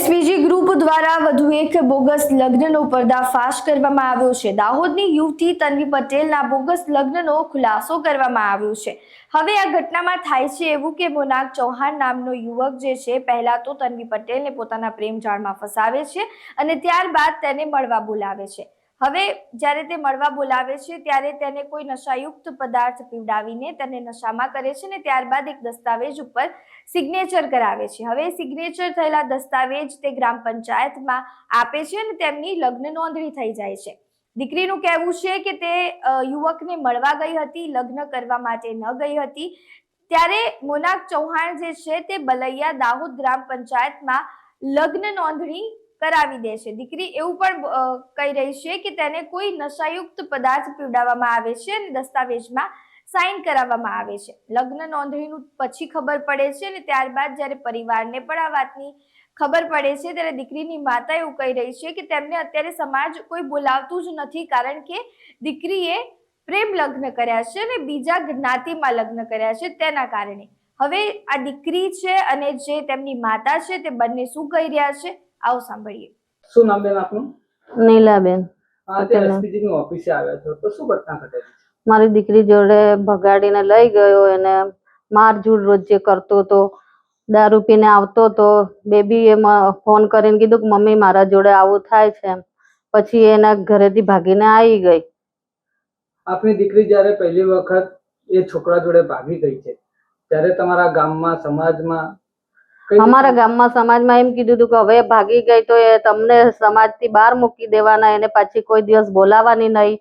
SPG group દ્વારા વધુ એક બોગસ લગ્નનો પર્દાફાશ કરવામાં આવ્યો છે. દાહોદની યુવતી તન્વી પટેલના બોગસ લગ્નનો ખુલાસો કરવામાં આવ્યો છે. હવે આ ઘટનામાં થાય છે એવું કે મોનાક ચૌહાણ નામનો યુવક જે છે, પહેલા તો તન્વી પટેલને પોતાના પ્રેમ જાળમાં ફસાવે છે અને ત્યારબાદ તેને મળવા બોલાવે છે. હવે જ્યારે તે મળવા બોલાવે છે, ત્યારે તેને કોઈ નશાયુક્ત પદાર્થ પીવડાવીને તેને નશામાં કરે છે ને ત્યારબાદ એક દસ્તાવેજ ઉપર સિગ્નેચર કરાવે છે. હવે સિગ્નેચર થયેલા દસ્તાવેજ તે ગ્રામ પંચાયતમાં આપે છે અને તેમની લગ્ન નોંધણી થઈ જાય છે. દીકરીનું કહેવું છે કે તે યુવકને મળવા ગઈ હતી, લગ્ન કરવા માટે ન ગઈ હતી. ત્યારે મોનાક ચૌહાણ જે છે તે બલૈયા દાહોદ ગ્રામ પંચાયતમાં લગ્ન નોંધણી કરાવી દે છે દીકરી એવું પણ કહી રહી છે કે તેને કોઈ નશાયુક્ત પદાર્થ પીવડાવવામાં આવે છે અને દસ્તાવેજમાં સાઇન કરાવવામાં આવે છે. લગ્ન નોંધણીનું પછી ખબર પડે છે અને ત્યારબાદ જ્યારે પરિવારને પણ આ વાતની ખબર પડે છે ત્યારે દીકરીની માતા એવું કહી રહી છે કે તેમને અત્યારે સમાજ કોઈ બોલાવતું જ નથી કારણ કે દીકરીએ પ્રેમ લગ્ન કર્યા છે અને બીજા જ્ઞાતિમાં લગ્ન કર્યા છે તેના કારણે. હવે આ દીકરી છે અને જે તેમની માતા છે તે બંને શું કહી રહ્યા છે? આવો સાંભળીએ. શું નામ બેન આપનું? નીલાબેન. આ તે એસપીજી ની ઓફિસે આવ્યા છો તો શું ઘટના ઘટેલી મારી દીકરી જોડે ભગાડીને લઈ ગયો એને મારઝૂડ રોજ જે કરતો હતો દારૂ પીને આવતો હતો બેબીએ ફોન કરીને કીધું કે મમ્મી મારા જોડે આવું થાય છે એમ. પછી એના ઘરેથી ભાગીને આવી ગઈ. આપની દીકરી જ્યારે પહેલી વખત એ છોકરા જોડે ભાગી ગઈ છે ત્યારે તમારા ગામમાં સમાજમાં અમારા ગામમાં સમાજમાં એમ કીધું હતું કે હવે ભાગી ગઈ તો એ તમને સમાજથી બહાર મૂકી દેવાના એને પાછી કોઈ દિવસ બોલાવાની નહીં.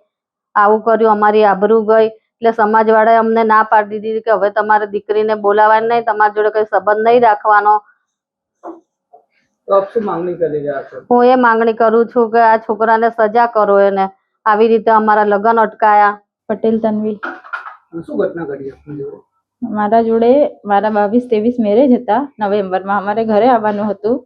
આવું કર્યું અમારી આબરૂ ગઈ. એટલે સમાજવાળાએ અમને ના પાડી દીધી કે હવે તમારે દીકરીને બોલાવાની નહીં તમારી જોડે કઈ સંબંધ નહીં રાખવાનો. તો આપ શું માંગણી કરી રહ્યા છો? હું એ માંગણી કરું છું કે આ છોકરાને સજા કરો એને. આવી રીતે અમારા લગ્ન અટકાયા. પટેલ તન્વી. શું ઘટના ઘટી મારા જોડે મારા બાવીસ, ત્રેવીસ મેરેજ હતા નવેમ્બરમાં. અમારે ઘરે આવવાનું હતું.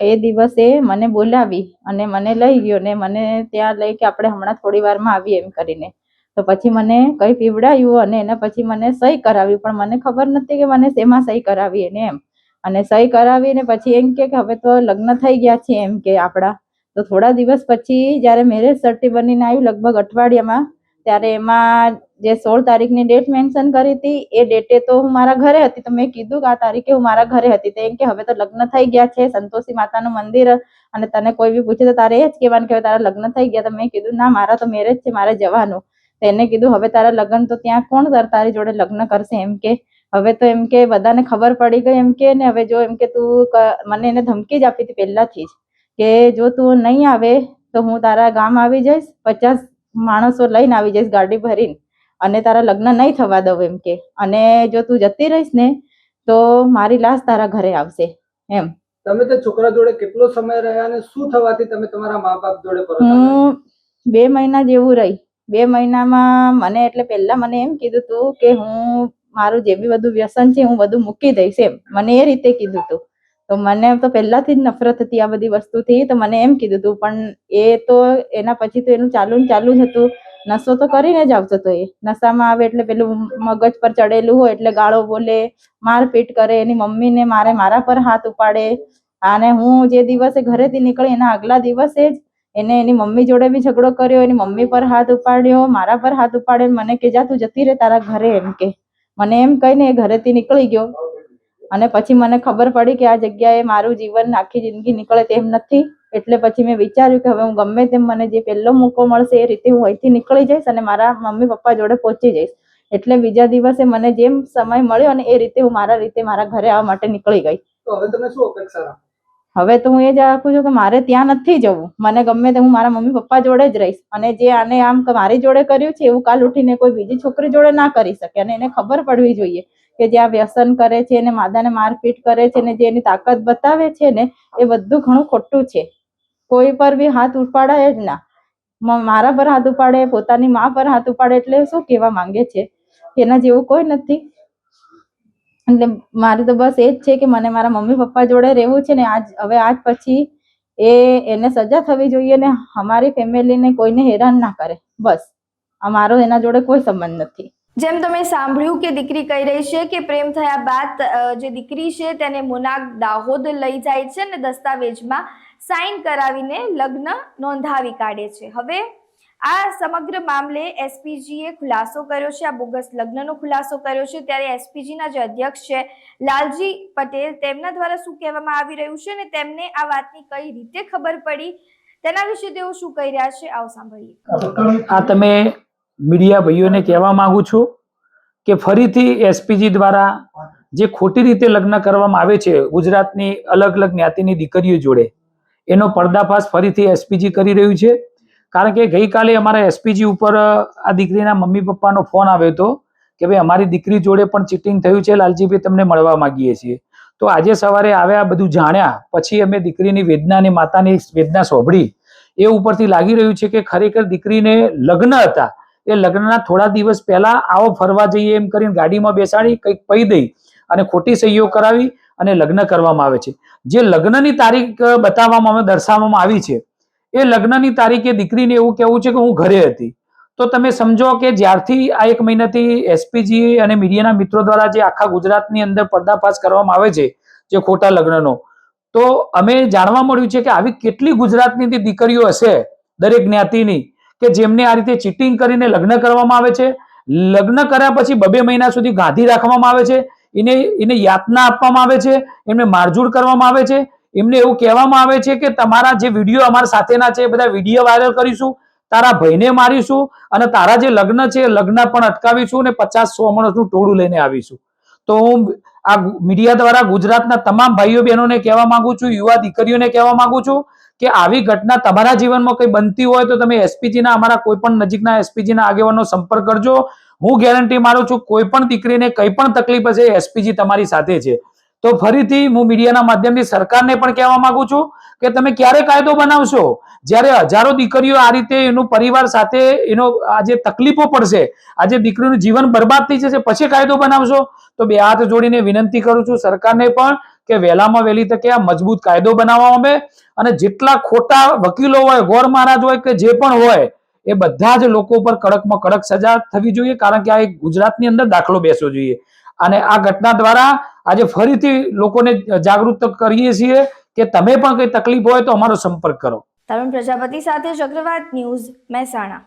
એ દિવસે મને બોલાવી અને મને લઈ ગયો ને મને ત્યાં લઈ કે આપણે હમણાં થોડી વારમાં આવીએ એમ કરીને. તો પછી મને કઈ પીવડાયું અને એના પછી મને સહી કરાવી, પણ મને ખબર નથી કે મને શેમાં સહી કરાવી એને એમ. અને સહી કરાવીને પછી એમ કે હવે તો લગ્ન થઈ ગયા છે એમ કે આપણા. તો થોડા દિવસ પછી જ્યારે મેરેજ સર્ટી બનીને આવ્યું લગભગ અઠવાડિયામાં, ત્યારે એમાં જે સોળ તારીખની ડેટ મેન્શન કરી હતી, એ ડેટે તો હું મારા ઘરે હતી. તો મેં કીધું કે આ તારીખે હું મારા ઘરે હતી. તો એમ કે હવે તો લગ્ન થઈ ગયા છે, સંતોષી માતાનું મંદિર અને તને કોઈ બી પૂછે તો તારે એ જ કહેવાનું કે હવે તારા લગ્ન થઈ ગયા. તો મેં કીધું, ના, મારા તો મેરેજ છે, મારે જવાનું. તો એને કીધું, હવે તારા લગ્ન તો ત્યાં કોણ તારી જોડે લગ્ન કરશે? એમ કે, હવે તો એમ કે બધાને ખબર પડી ગઈ એમ કે ને, હવે જો એમ કે તું મને એને ધમકી જ આપી હતી પહેલાથી જ કે જો તું નહીં આવે તો હું તારા ગામ આવી જઈશ, પચાસ માણસો લઈને આવી જઈશ ગાડી ભરીને. અને તારા લગ્ન નહીં થવા દઉં એમ કે. અને જો તું જતી રહીશ ને તો મારી લાશ તારા ઘરે આવશે એમ. તમે તો છોકરા જોડે કેટલો સમય રહ્યા અને શું થવાથી તમે તમારા મા બાપ જોડે હું બે મહિના જેવું રહી. બે મહિનામાં મને એટલે પહેલા મને એમ કીધું તું કે હું મારું જે બી બધું વ્યસન છે હું બધું મૂકી દઈશ એમ. મને એ રીતે કીધું તું. તો મને તો પહેલાથી જ નફરત હતી આ બધી વસ્તુથી તો મને એમ કીધું તું પણ એ તો એના પછી તો એનું ચાલુ ને ચાલુ જ હતું. નશો તો કરીને જ આવતો હતો એ. નશામાં આવે એટલે પેલું મગજ પર ચડેલું હોય એટલે ગાળો બોલે, મારપીટ કરે, એની મમ્મીને મારે મારા પર હાથ ઉપાડે. અને હું જે દિવસે ઘરેથી નીકળી એના આગલા દિવસે જ એને એની મમ્મી જોડે બી ઝઘડો કર્યો, એની મમ્મી પર હાથ ઉપાડ્યો, મારા પર હાથ ઉપાડ્યો મને કે, જા તું જતી રહે તારા ઘરે, એમ કે. મને એમ કહીને એ ઘરેથી નીકળી ગયો. અને પછી મને ખબર પડી કે આ જગ્યાએ મારું જીવન આખી જિંદગી નીકળે તેમ નથી. એટલે પછી મેં વિચાર્યું કે હવે હું ગમે તેમ મને જે પહેલો મોકો મળશે એ રીતે હું અહીંથી નીકળી જઈશ અને મારા મમ્મી પપ્પા જોડે પહોંચી જઈશ. એટલે બીજા દિવસે મને જેમ સમય મળ્યો અને એ રીતે હું મારા રીતે મારા ઘરે આવવા માટે નીકળી ગઈ. હવે તો હું એ જ રાખું છું કે મારે ત્યાં નથી જવું. મને ગમે તે હું મારા મમ્મી પપ્પા જોડે જ રહીશ. અને જે આને આમ મારી જોડે કર્યું છે એવું કાલ ઉઠીને કોઈ બીજી છોકરી જોડે ના કરી શકે. અને એને ખબર પડવી જોઈએ કે જે આ વ્યસન કરે છે એને માદાને મારપીટ કરે છે ને જે એની તાકાત બતાવે છે ને એ બધું ઘણું ખોટું છે. કોઈ પર બી હાથ ઉપાડાય જ ના. મારા પર હાથ ઉપાડે, પોતાની મા પર હાથ ઉપાડે એટલે શું કહેવા માંગે છે? એના જેવું કોઈ નથી. એટલે મારે તો બસ એ જ છે કે મને મારા મમ્મી પપ્પા જોડે રહેવું છે ને આજ, હવે આજ પછી એ, એને સજા થવી જોઈએ ને અમારી ફેમિલીને કોઈને હેરાન ના કરે. બસ. અમારો એના જોડે કોઈ સંબંધ નથી. જેમ તમે સાંભળ્યું કે દીકરી કહી રહી છે કે પ્રેમ થયા બાદ જે દીકરી છે તેને મુનાક દાહોદ લઈ જાય છે અને દસ્તાવેજમાં સાઇન કરાવીને લગ્ન નોંધાવી કાઢે છે. હવે આ સમગ્ર મામલે એસપીજીએ ખુલાસો કર્યો છે, આ બોગસ લગ્નનો ખુલાસો કર્યો છે. ત્યારે એસપીજીના જે અધ્યક્ષ છે, લાલજી પટેલ, તેમના દ્વારા શું કહેવામાં આવી રહ્યું છે અને તેમને આ વાતની કઈ રીતે ખબર પડી? તેના વિશે તેઓ શું કહી રહ્યા છે? આવો સાંભળીએ. આ તમે મીડિયા ભાઈઓને કહેવા માંગુ છું કે ફરીથી એસપીજી દ્વારા જે ખોટી રીતે લગ્ન કરવામાં આવે છે, ગુજરાતની અલગ અલગ જ્ઞાતિની દીકરીઓ જોડે, એનો પર્દાફાશ ફરીથી એસપીજી કરી રહ્યું છે. કારણ કે ગઈકાલે અમારા એસપીજી ઉપર આ દીકરીના મમ્મી પપ્પાનો ફોન આવ્યો હતો કે ભાઈ અમારી દીકરી જોડે પણ ચીટિંગ થયું છે, લાલજીભાઈ તમને મળવા માંગીએ છીએ. તો આજે સવારે આવ્યા, બધું જાણ્યા, પછી અમે દીકરીની વેદના અને માતાની વેદના સાંભળી, એ ઉપરથી લાગી રહ્યું છે કે ખરેખર દીકરીને લગ્ન હતા. એ લગ્નના થોડા દિવસ પહેલા આવો ફરવા જઈએ એમ કરીને ગાડીમાં બેસાડી કંઈક પહી દઈ અને ખોટી સહીઓ કરાવી અને લગ્ન કરવામાં આવે છે. જે લગ્નની તારીખ બતાવવામાં આવે, દર્શાવવામાં આવી છે, એ લગ્નની તારીખે દીકરીને એવું કહેવું છે કે હું ઘરે હતી. તો તમે સમજો કે જ્યારથી આ એક મહિનાથી એસપીજી અને મીડિયાના મિત્રો દ્વારા જે આખા ગુજરાતની અંદર પર્દાફાશ કરવામાં આવે છે, જે ખોટા લગ્નનો, તો અમે જાણવા મળ્યું છે કે આવી કેટલી ગુજરાતની દીકરીઓ હશે, દરેક જ્ઞાતિની કે જેમને આ રીતે ચીટિંગ કરીને લગ્ન કરવામાં આવે છે, લગ્ન કર્યા પછી બબે મહિના સુધી ગાંધી રાખવામાં આવે છે, એને એને યાતના આપવામાં આવે છે, એમને મારઝૂડ કરવામાં આવે છે, એમને એવું કહેવામાં આવે છે કે તમારા જે વીડિયો અમારા સાથેના છે એ બધા વીડિયો વાયરલ કરીશું, તારા ભાઈને મારીશું અને તારા જે લગ્ન છે લગ્ન પણ અટકાવીશું અને પચાસ સો માણસનું ટોળું લઈને આવીશું. તો હું આ મીડિયા દ્વારા ગુજરાતના તમામ ભાઈઓ બહેનોને કહેવા માંગુ છું, યુવા દીકરીઓને કહેવા માંગુ છું કે આવી ઘટના તમારા જીવનમાં કંઈ બનતી હોય તો તમે એસપીજી ના અમારા કોઈ પણ નજીકના એસપીજી ના આગેવાનો સંપર્ક કરજો. હું ગેરંટી મારું છું કોઈ પણ દીકરીને કંઈ પણ તકલીફ હશે એસપીજી તમારી સાથે છે. તો ફરીથી હું મીડિયાના માધ્યમથી સરકારને પણ કહેવા માંગુ છું કે તમે ક્યારે કાયદો બનાવશો? જ્યારે હજારો દીકરીઓ આ રીતે એનું પરિવાર સાથે એનો આજે તકલીફો પડશે આજે દીકરીનું જીવન બરબાદ થઈ જશે, પછી કાયદો બનાવશો? તો બે હાથ જોડીને વિનંતી કરું છું સરકારને પણ કે વહેલામાં વહેલી તકે આ મજબૂત કાયદો બનાવવામાં આવે અને જેટલા ખોટા વકીલો હોય, ગોર મહારાજ હોય કે જે પણ હોય, એ બધા જ લોકો પર કડકમાં કડક સજા થવી જોઈએ કારણ કે આ એક ગુજરાતની અંદર દાખલો બેસવો જોઈએ. અને આ ઘટના દ્વારા આજે ફરીથી લોકોને જાગૃત કરીએ છીએ કે તમે પણ કઈ તકલીફ હોય તો અમારો સંપર્ક કરો. તરુણ પ્રજાપતિ સાથે ચક્રવાત ન્યૂઝ મહેસાણા.